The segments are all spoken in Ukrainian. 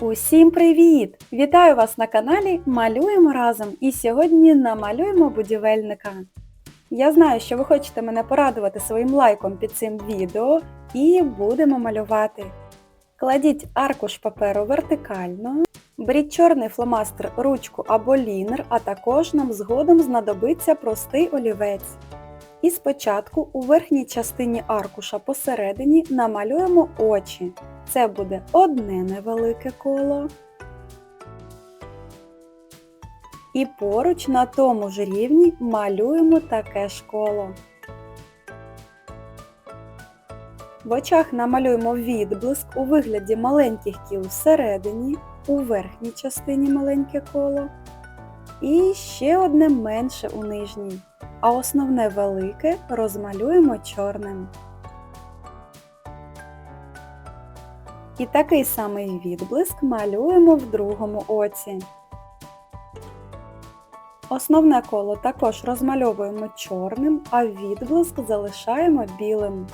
Усім привіт! Вітаю вас на каналі Малюємо разом і сьогодні намалюємо будівельника. Я знаю, що ви хочете мене порадувати своїм лайком під цим відео і будемо малювати. Кладіть аркуш паперу вертикально, беріть чорний фломастер, ручку або лінер, а також нам згодом знадобиться простий олівець. І спочатку у верхній частині аркуша посередині намалюємо очі. Це буде одне невелике коло. І поруч на тому ж рівні малюємо таке ж коло. В очах намалюємо відблиск у вигляді маленьких кіл всередині, у верхній частині маленьке коло. І ще одне менше у нижній, а основне велике розмалюємо чорним. І такий самий відблиск малюємо в другому оці. Основне коло також розмальовуємо чорним, а відблиск залишаємо білим.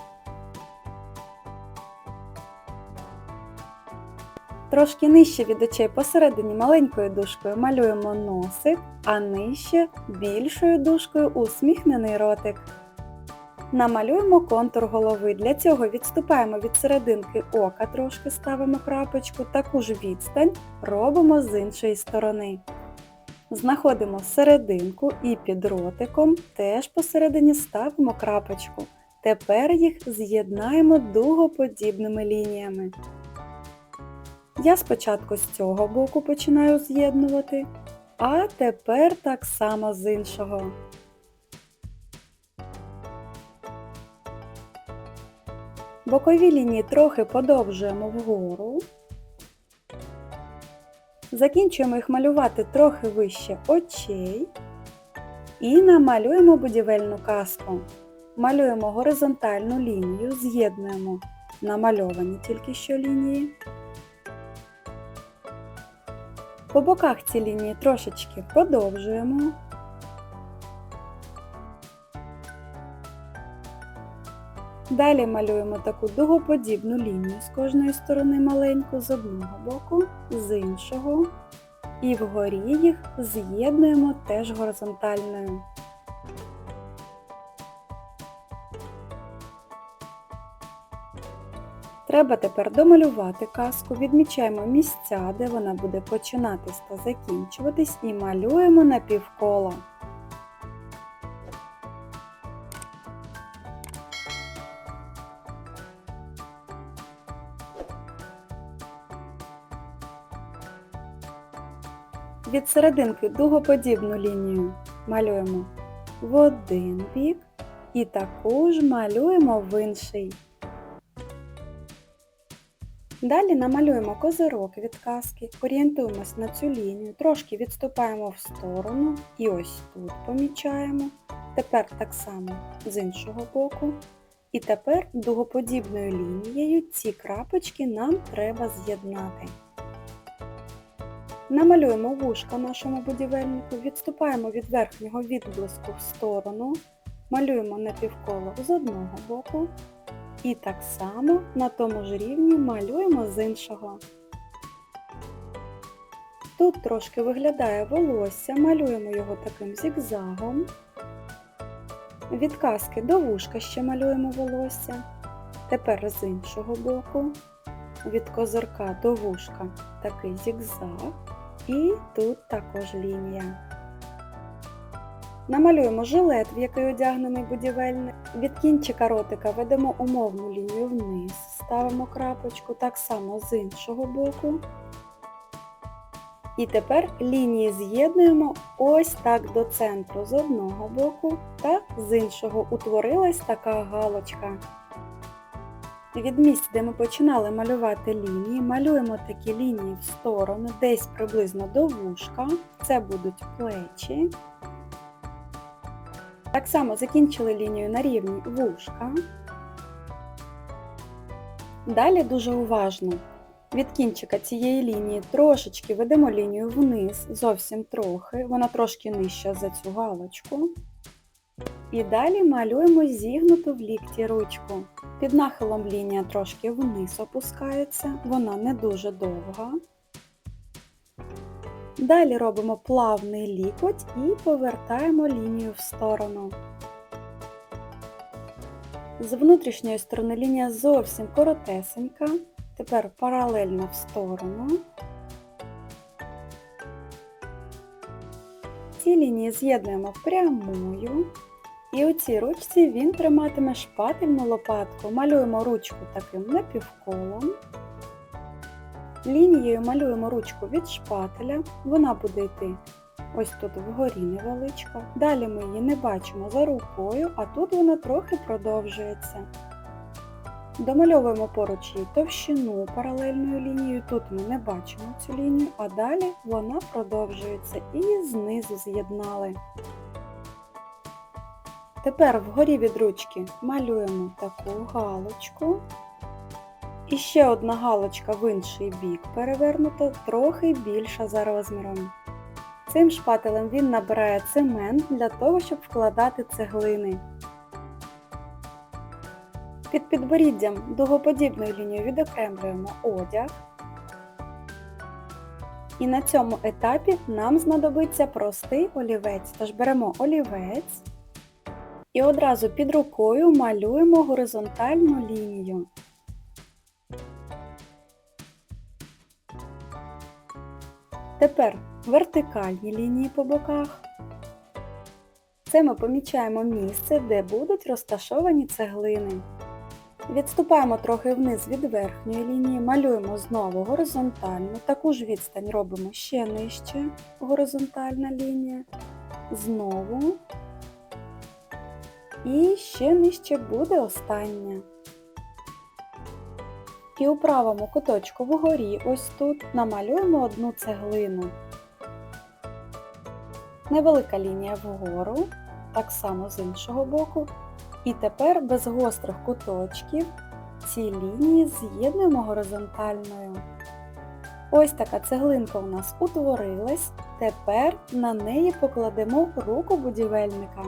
Трошки нижче від очей посередині маленькою дужкою малюємо носик, а нижче більшою дужкою усміхнений ротик. Намалюємо контур голови. Для цього відступаємо від серединки ока, трошки ставимо крапочку, таку ж відстань робимо з іншої сторони. Знаходимо серединку і під ротиком теж посередині ставимо крапочку. Тепер їх з'єднаємо дугоподібними лініями. Я спочатку з цього боку починаю з'єднувати, а тепер так само з іншого. Бокові лінії трохи подовжуємо вгору. Закінчуємо їх малювати трохи вище очей. І намалюємо будівельну каску. Малюємо горизонтальну лінію, з'єднуємо намальовані тільки що лінії. По боках ці лінії трошечки подовжуємо. Далі малюємо таку дугоподібну лінію з кожної сторони маленьку з одного боку, з іншого. І вгорі їх з'єднуємо теж горизонтальною. Треба тепер домалювати казку, відмічаємо місця, де вона буде починатись та закінчуватись, і малюємо на Від серединки дугоподібну лінію малюємо в один бік і таку ж малюємо в інший. Далі намалюємо козирок від казки, орієнтуємось на цю лінію, трошки відступаємо в сторону і ось тут помічаємо. Тепер так само з іншого боку. І тепер дугоподібною лінією ці крапочки нам треба з'єднати. Намалюємо вушка нашому будівельнику, відступаємо від верхнього відблиску в сторону, малюємо напівколо з одного боку і так само на тому ж рівні малюємо з іншого. Тут трошки виглядає волосся, малюємо його таким зігзагом. Від казки до вушка ще малюємо волосся. Тепер з іншого боку, від козирка до вушка такий зігзаг. І тут також лінія. Намалюємо жилет, в який одягнений будівельник. Від кінчика ротика ведемо умовну лінію вниз, ставимо крапочку так само з іншого боку. І тепер лінії з'єднуємо ось так до центру з одного боку та з іншого утворилась така галочка. Від місць, де ми починали малювати лінії, малюємо такі лінії в сторону, десь приблизно до вушка. Це будуть плечі. Так само закінчили лінію на рівні вушка. Далі дуже уважно. Від кінчика цієї лінії трошечки ведемо лінію вниз, зовсім трохи, вона трошки нижча за цю галочку. І далі малюємо зігнуту в лікті ручку. Під нахилом лінія трошки вниз опускається, вона не дуже довга. Далі робимо плавний лікоть і повертаємо лінію в сторону. З внутрішньої сторони лінія зовсім коротесенька. Тепер паралельно в сторону. Ці лінії з'єднуємо прямою. І у цій ручці він триматиме шпательну лопатку. Малюємо ручку таким напівколом. Лінією малюємо ручку від шпателя. Вона буде йти ось тут вгорі невеличко. Далі ми її не бачимо за рукою, а тут вона трохи продовжується. Домальовуємо поруч її товщину паралельною лінією. Тут ми не бачимо цю лінію, а далі вона продовжується і знизу з'єднали. Тепер вгорі від ручки малюємо таку галочку. І ще одна галочка в інший бік перевернута, трохи більша за розміром. Цим шпателем він набирає цемент для того, щоб вкладати цеглини. Під підборіддям дугоподібною лінією відокремлюємо одяг. І на цьому етапі нам знадобиться простий олівець. Тож беремо олівець і одразу під рукою малюємо горизонтальну лінію. Тепер вертикальні лінії по боках. Це ми помічаємо місце, де будуть розташовані цеглини. Відступаємо трохи вниз від верхньої лінії, малюємо знову горизонтальну, таку ж відстань робимо ще нижче, горизонтальна лінія, знову. І ще нижче буде остання. І у правому куточку вгорі, ось тут, намалюємо одну цеглину. Невелика лінія вгору, так само з іншого боку. І тепер без гострих куточків ці лінії з'єднуємо горизонтальною. Ось така цеглинка у нас утворилась. Тепер на неї покладемо руку будівельника.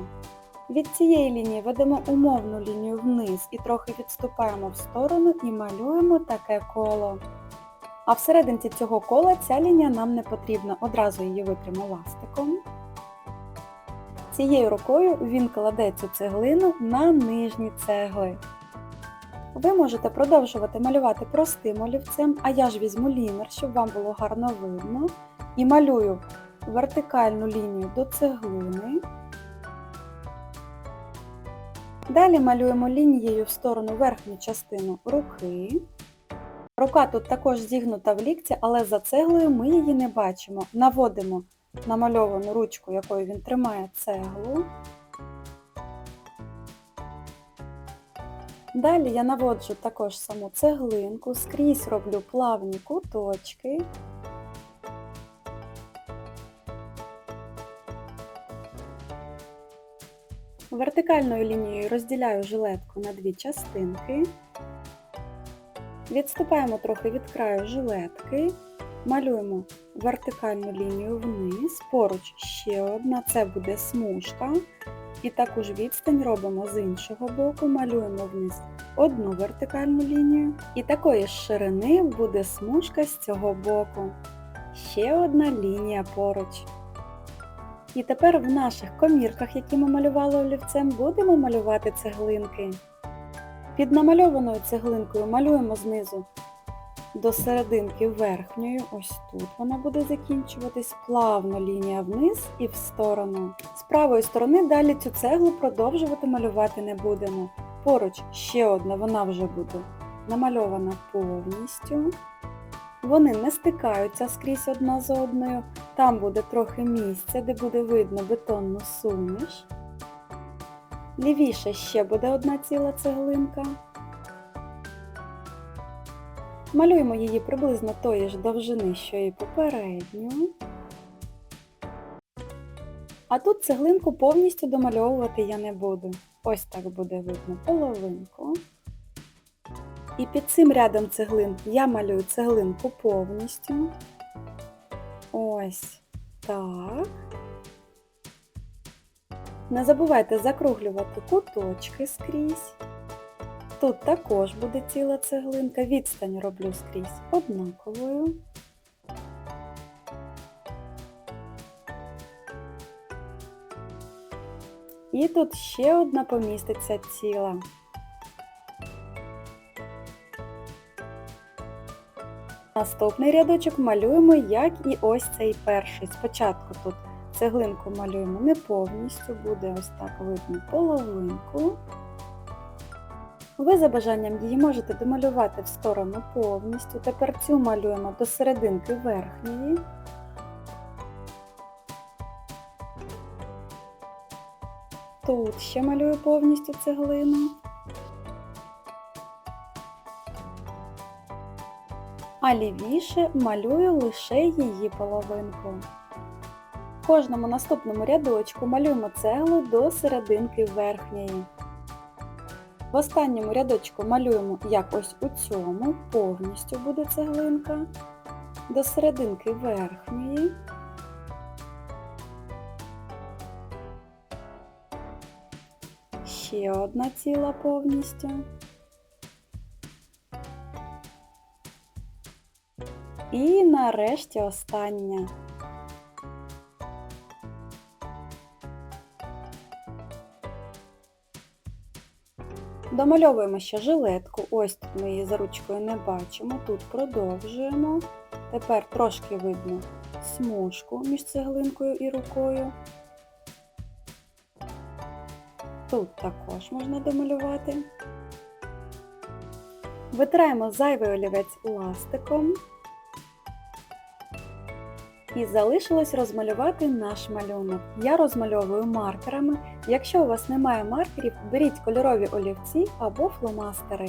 Від цієї лінії ведемо умовну лінію вниз і трохи відступаємо в сторону і малюємо таке коло. А всерединці цього кола ця лінія нам не потрібна, одразу її витримо ластиком. Цією рукою він кладе цю цеглину на нижні цегли. Ви можете продовжувати малювати простим олівцем, а я ж візьму лінер, щоб вам було гарно видно. І малюю вертикальну лінію до цеглини. Далі малюємо лінією в сторону верхню частину руки. Рука тут також зігнута в лікті, але за цеглою ми її не бачимо. Наводимо намальовану ручку, якою він тримає цеглу. Далі я наводжу також саму цеглинку, скрізь роблю плавні куточки. Вертикальною лінією розділяю жилетку на дві частинки. Відступаємо трохи від краю жилетки, малюємо вертикальну лінію вниз, поруч ще одна, це буде смужка. І таку ж відстань робимо з іншого боку, малюємо вниз одну вертикальну лінію. І такої ж ширини буде смужка з цього боку. Ще одна лінія поруч. І тепер в наших комірках, які ми малювали олівцем, будемо малювати цеглинки. Під намальованою цеглинкою малюємо знизу до серединки верхньої, ось тут вона буде закінчуватись, плавно лінія вниз і в сторону. З правої сторони далі цю цеглу продовжувати малювати не будемо. Поруч ще одна, вона вже буде намальована повністю. Вони не стикаються скрізь одна з одною. Там буде трохи місця, де буде видно бетонну суміш. Лівіше ще буде одна ціла цеглинка. Малюємо її приблизно тої ж довжини, що і попередню. А тут цеглинку повністю домальовувати я не буду. Ось так буде видно половинку. І під цим рядом цеглин я малюю цеглинку повністю. Ось так. Не забувайте закруглювати куточки скрізь. Тут також буде ціла цеглинка, відстань роблю скрізь однаковою. І тут ще одна поміститься ціла. Наступний рядочок малюємо, як і ось цей перший. Спочатку тут цеглинку малюємо не повністю, буде ось так видно половинку. Ви за бажанням її можете домалювати в сторону повністю. Тепер цю малюємо до серединки верхньої. Тут ще малюю повністю цеглину. А лівіше малюю лише її половинку. В кожному наступному рядочку малюємо цеглу до серединки верхньої. В останньому рядочку малюємо, як ось у цьому, повністю буде цеглинка, до серединки верхньої. Ще одна ціла повністю. І нарешті остання. Домальовуємо ще жилетку. Ось тут ми її за ручкою не бачимо. Тут продовжуємо. Тепер трошки видно смужку між цеглинкою і рукою. Тут також можна домалювати. Витираємо зайвий олівець ластиком. І залишилось розмалювати наш малюнок. Я розмальовую маркерами. Якщо у вас немає маркерів, беріть кольорові олівці або фломастери.